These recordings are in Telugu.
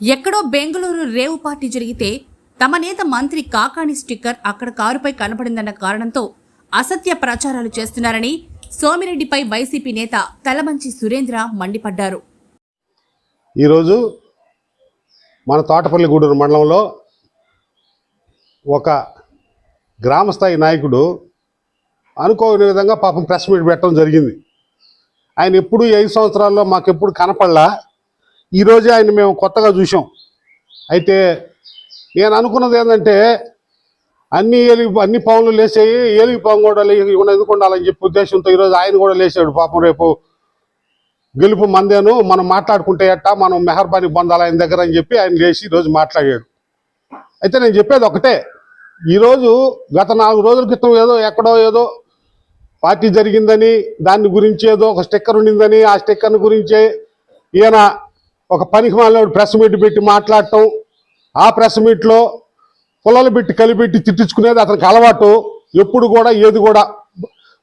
ఎక్కడో బెంగళూరు రేవు పార్టీ జరిగితే తమ నేత మంత్రి కాకాణి స్టిక్కర్ అక్కడ కారుపై కనపడిందన్న కారణంతో అసత్య ప్రచారాలు చేస్తున్నారని సోమిరెడ్డిపై వైసీపీ నేత తలమంచి సురేంద్ర మండిపడ్డారు. ఈరోజు మన తోటపల్లి గూడూరు మండలంలో ఒక గ్రామస్థాయి నాయకుడు అనుకోని విధంగా పాపం ప్రెస్ మీట్ పెట్టడం జరిగింది. ఆయన ఎప్పుడు ఐదు సంవత్సరాల్లో మాకు ఎప్పుడు కనపడలా? ఈరోజే ఆయన మేము కొత్తగా చూసాం అయితే నేను అనుకున్నది ఏంటంటే అన్ని ఏలిగి అన్ని పాములు లేచాయి ఏలిగి పాము కూడా లే ఎందుకు ఉండాలని చెప్పి ఉద్దేశంతో ఈరోజు ఆయన కూడా లేచాడు పాపం రేపు గెలుపు మందేను మనం మాట్లాడుకుంటే ఎట్టా మనం మెహర్బానీ పొందాలి ఆయన దగ్గర అని చెప్పి ఆయన లేచి ఈరోజు మాట్లాడాడు. అయితే నేను చెప్పేది ఒకటే ఈరోజు గత నాలుగు రోజుల క్రితం ఏదో ఎక్కడో ఏదో పార్టీ జరిగిందని దాని గురించి ఏదో ఒక స్టిక్కర్ ఉండిందని ఆ స్టిక్కర్ గురించే ఈయన ఒక పనికి మాలినోడు ప్రెస్ మీట్ పెట్టి మాట్లాడటం ఆ ప్రెస్ మీట్లో పొలాలు పెట్టి కలిపెట్టి తిట్టించుకునేది అతనికి అలవాటు. ఎప్పుడు కూడా ఏది కూడా.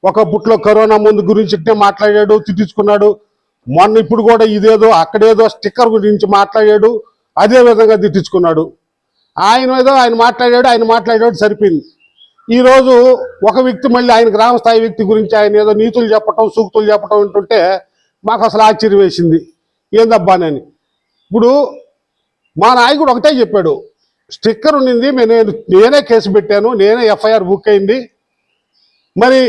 ఒక పుట్లో కరోనా ముందు గురించి ఇట్టే మాట్లాడాడు తిట్టించుకున్నాడు. మొన్న ఇప్పుడు కూడా ఇదేదో అక్కడేదో స్టిక్కర్ గురించి మాట్లాడాడు అదే విధంగా తిట్టించుకున్నాడు. ఆయన ఏదో ఆయన మాట్లాడాడు ఆయన మాట్లాడాడు సరిపోయింది. ఈరోజు ఒక వ్యక్తి మళ్ళీ ఆయన గ్రామ స్థాయి వ్యక్తి గురించి ఆయన ఏదో నీతులు చెప్పటం సూక్తులు చెప్పటం ఉంటుంటే మాకు అసలు ఆశ్చర్యం వేసింది. ఏందబ్బానని ఇప్పుడు మా నాయకుడు ఒకటే చెప్పాడు స్టిక్కర్ ఉండింది నేను నేనే కేసు పెట్టాను నేనే ఎఫ్ఐఆర్ బుక్ అయింది. మరి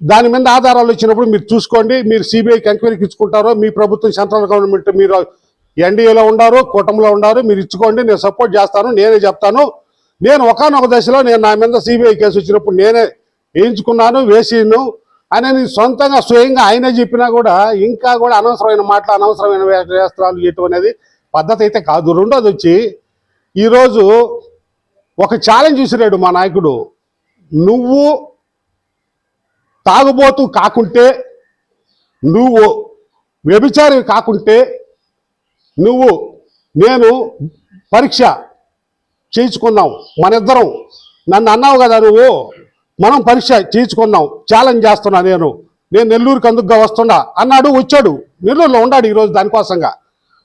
దాని మీద ఆధారాలు వచ్చినప్పుడు మీరు చూసుకోండి మీరు సిబిఐకి ఎంక్వైరీకి ఇచ్చుకుంటారో మీ ప్రభుత్వం సెంట్రల్ గవర్నమెంట్ మీరు ఎన్డీఏలో ఉండారు కూటమిలో ఉండారు మీరు ఇచ్చుకోండి నేను సపోర్ట్ చేస్తాను నేనే చెప్తాను. నేను ఒకనొక దశలో నేను నా మీద సిబిఐ కేసు వచ్చినప్పుడు నేనే వేయించుకున్నాను వేసిను. అని నేను సొంతంగా స్వయంగా ఆయనే చెప్పినా కూడా ఇంకా కూడా అనవసరమైన మాటలు అనవసరమైన వేస్త్రాలు చేయటం అనేది పద్ధతి అయితే కాదు. రెండోది వచ్చి ఈరోజు ఒక ఛాలెంజ్ చూసినాడు మా నాయకుడు. నువ్వు తాగుబోతు కాకుంటే నువ్వు వ్యభిచారి కాకుంటే నువ్వు నేను పరీక్ష చేయించుకున్నాం. మన ఇద్దరం నన్ను అన్నావు కదా నువ్వు మనం పరీక్ష చేయించుకున్నాం. ఛాలెంజ్ చేస్తున్నా నేను. నేను నెల్లూరుకి అందుకుగా వస్తున్నా. అన్నాడు వచ్చాడు. నెల్లూరులో ఉన్నాడు ఈరోజు దానికోసంగా.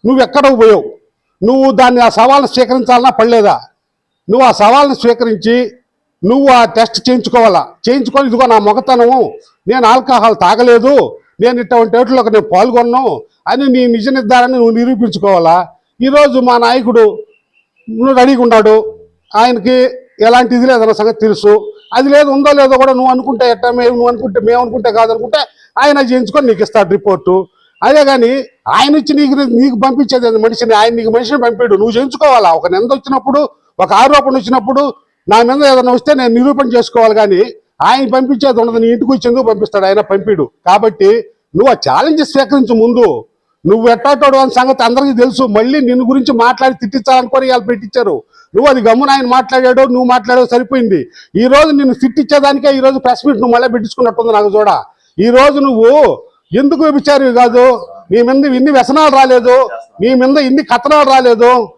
నువ్వు ఎక్కడ పోయావు? నువ్వు దాన్ని ఆ సవాల్ని స్వీకరించాలన్నా పడలేదా? నువ్వు ఆ సవాల్ని స్వీకరించి నువ్వు ఆ టెస్ట్ చేయించుకోవాలా? చేయించుకొని ఇదిగో నా మొగతనము నేను ఆల్కహాల్ తాగలేదు నేను ఇటువంటి వాటిలోకి నేను పాల్గొన్నాను అని నీ నిజ నిర్ధారాన్ని నువ్వు నిరూపించుకోవాలా? ఈరోజు మా నాయకుడు నువ్వు రెడీగా ఉన్నాడు. ఆయనకి ఎలాంటి ఇది లేదన్న సంగతి తెలుసు. అది లేదు ఉందో లేదో కూడా నువ్వు అనుకుంటే ఎట్టా మేము నువ్వు అనుకుంటే మేము అనుకుంటే కాదనుకుంటే ఆయన చేయించుకొని నీకు ఇస్తాడు రిపోర్టు. అదే కానీ ఆయన ఇచ్చి నీకు నీకు పంపించేది మనిషిని ఆయన నీకు మనిషిని పంపాడు నువ్వు చేయించుకోవాలా? ఒక నింద వచ్చినప్పుడు ఒక ఆరోపణ వచ్చినప్పుడు నా మీద ఏదైనా వస్తే నేను నిరూపణ చేసుకోవాలి కానీ ఆయన పంపించేది ఉండదు. నీ ఇంటికి వచ్చేందుకు పంపిస్తాడు? ఆయన పంపిడు. కాబట్టి నువ్వు ఆ ఛాలెంజ్ స్వీకరించు ముందు. నువ్వు ఎట్టాటోడు అని సంగతి అందరికీ తెలుసు. మళ్ళీ నిన్ను గురించి మాట్లాడి తిట్టించాలనుకొని వాళ్ళు పెట్టించారు. నువ్వు అది గమ్మున ఆయన మాట్లాడాడు నువ్వు మాట్లాడావు సరిపోయింది. ఈ రోజు నిన్ను తిట్టించేదానికే ఈ రోజు ప్రెస్ మీట్ నువ్వు మళ్ళీ పెట్టించుకున్నట్టుంది నాకు చూడ. ఈ రోజు నువ్వు ఎందుకు విచారి కాదు? నీ మీద ఇన్ని వ్యసనాలు రాలేదు. నీ మీద ఇన్ని కథనాలు రాలేదు.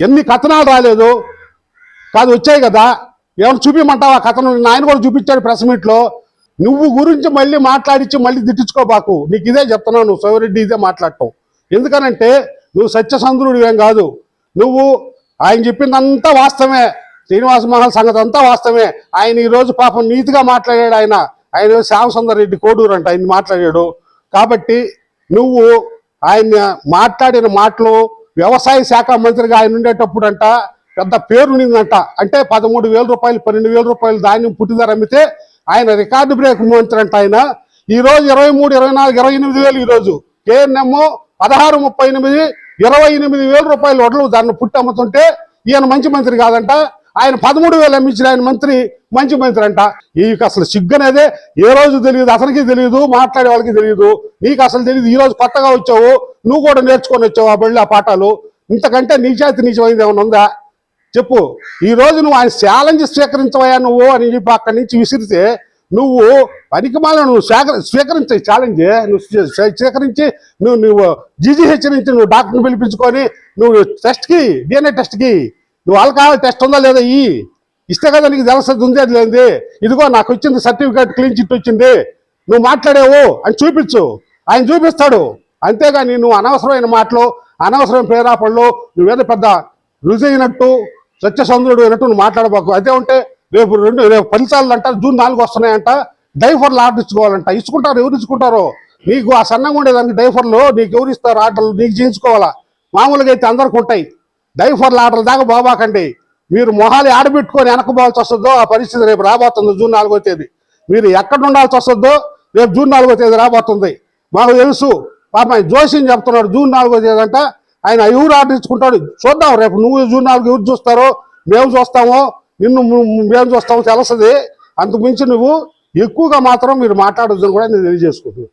ఎన్ని కథనాలు రాలేదు. కాదు వచ్చాయి కదా. ఏమైనా చూపించమంటావా కథను ఆయన కూడా చూపించాడు ప్రెస్ మీట్లో. నువ్వు గురించి మళ్ళీ మాట్లాడించి మళ్ళీ తిట్టించుకోబాకు. నీకు ఇదే చెప్తున్నావు నువ్వు సోమిరెడ్డి ఇదే మాట్లాడటం. ఎందుకనంటే నువ్వు సత్యసంధుడు ఏం కాదు. నువ్వు ఆయన చెప్పిందంతా వాస్తవమే. శ్రీనివాస మహల్ సంగతి అంతా వాస్తవమే. ఆయన ఈ రోజు పాపం నీతిగా మాట్లాడాడు ఆయన. ఆయన శ్యామసుందర్ రెడ్డి కోడూరు అంట ఆయన మాట్లాడాడు. కాబట్టి నువ్వు ఆయన మాట్లాడిన మాటలు వ్యవసాయ శాఖ మంత్రిగా ఆయన ఉండేటప్పుడు అంట పెద్ద పేరు అంటే పదమూడు వేల రూపాయలు పన్నెండు వేల రూపాయలు ధాన్యం పుట్టిదారు అమ్మితే ఆయన రికార్డు బ్రేక్ మంత్రి అంట ఆయన. ఈ రోజు ఇరవై మూడు ఇరవై నాలుగు ఇరవై ఎనిమిది వేలు ఈ రోజు. కేఎన్ఎం పదహారు ముప్పై ఎనిమిది ఇరవై ఎనిమిది వేల రూపాయలు వడ్లు దాన్ని పుట్టి అమ్ముతుంటే ఈయన మంచి మంత్రి కాదంట. ఆయన పదమూడు వేలు అమ్మించిన ఆయన మంత్రి మంచి మంత్రి అంట. ఈయనకి అసలు సిగ్గనేదే. ఏ రోజు తెలియదు అతనికి తెలియదు మాట్లాడే వాళ్ళకి తెలియదు. నీకు అసలు తెలియదు ఈ రోజు కొత్తగా వచ్చావు నువ్వు కూడా నేర్చుకొని వచ్చావు ఆ బళ్ళు ఆ పాఠాలు. ఇంతకంటే నీచాతి నిజమైంది ఏమైనా ఉందా? చెప్పు. ఈ రోజు నువ్వు ఆయన ఛాలెంజ్ స్వీకరించవయా నువ్వు అని చెప్పి అక్కడి నుంచి విసిరితే నువ్వు పనికిమాల నువ్వు స్వీకరి స్వీకరించే ఛాలెంజ్ నువ్వు స్వీకరించి నువ్వు నువ్వు జీజీహెచ్ నుంచి నువ్వు డాక్టర్ని పిలిపించుకొని నువ్వు టెస్ట్కి డిఎన్ఏ టెస్ట్కి నువ్వు ఆల్కహాల్ టెస్ట్ ఉందా లేదా? ఈ ఇస్తే కదా నీకు తెలుస్తుంది ఉంది అది లేనిది. ఇదిగో నాకు వచ్చింది సర్టిఫికేట్ క్లీన్ చిట్ వచ్చింది. నువ్వు మాట్లాడావు అని చూపించు. ఆయన చూపిస్తాడు. అంతేగాని నువ్వు అనవసరమైన మాటలు అనవసరమైన ప్రేరాపణలు నువ్వేదో పెద్ద రుజైనట్టు సత్యసంధుడు అయినట్టు నువ్వు మాట్లాడబాకు. అదే ఉంటే రేపు రెండు రేపు ఫలితాలు అంట జూన్ నాలుగు వస్తున్నాయంట డైఫర్లు ఆర్డర్ ఇచ్చుకోవాలంట. ఇచ్చుకుంటారు ఎవరు ఇచ్చుకుంటారు? నీకు ఆ సన్నంగా ఉండేదానికి డైఫర్లు నీకు ఎవరు ఇస్తారు ఆర్డర్లు నీకు చేయించుకోవాలా? మామూలుగా అయితే అందరికి ఉంటాయి. డైఫర్లు ఆటల దాకా బాబాకండి మీరు మొహాలు ఆడబెట్టుకొని వెనకపోవాల్సి వస్తుందో ఆ పరిస్థితి రేపు రాబోతుంది జూన్ నాలుగో తేదీ. మీరు ఎక్కడ ఉండాల్సి వస్తుందో రేపు జూన్ నాలుగో తేదీ రాబోతుంది. మాకు తెలుసు. పాప ఆయన జోషిని చెప్తున్నాడు జూన్ నాలుగో తేదీ అంట. ఆయన ఎవరు ఆర్డర్ ఇచ్చుకుంటాడు? చూద్దాం రేపు నువ్వు జూన్ నాలుగు ఎవరు చూస్తారో మేము చూస్తామో నిన్ను మేము చూస్తామో తెలుస్తుంది. అంతకుమించి నువ్వు ఎక్కువగా మాత్రం మీరు మాట్లాడొద్దని కూడా నేను తెలియజేసుకుంటున్నాను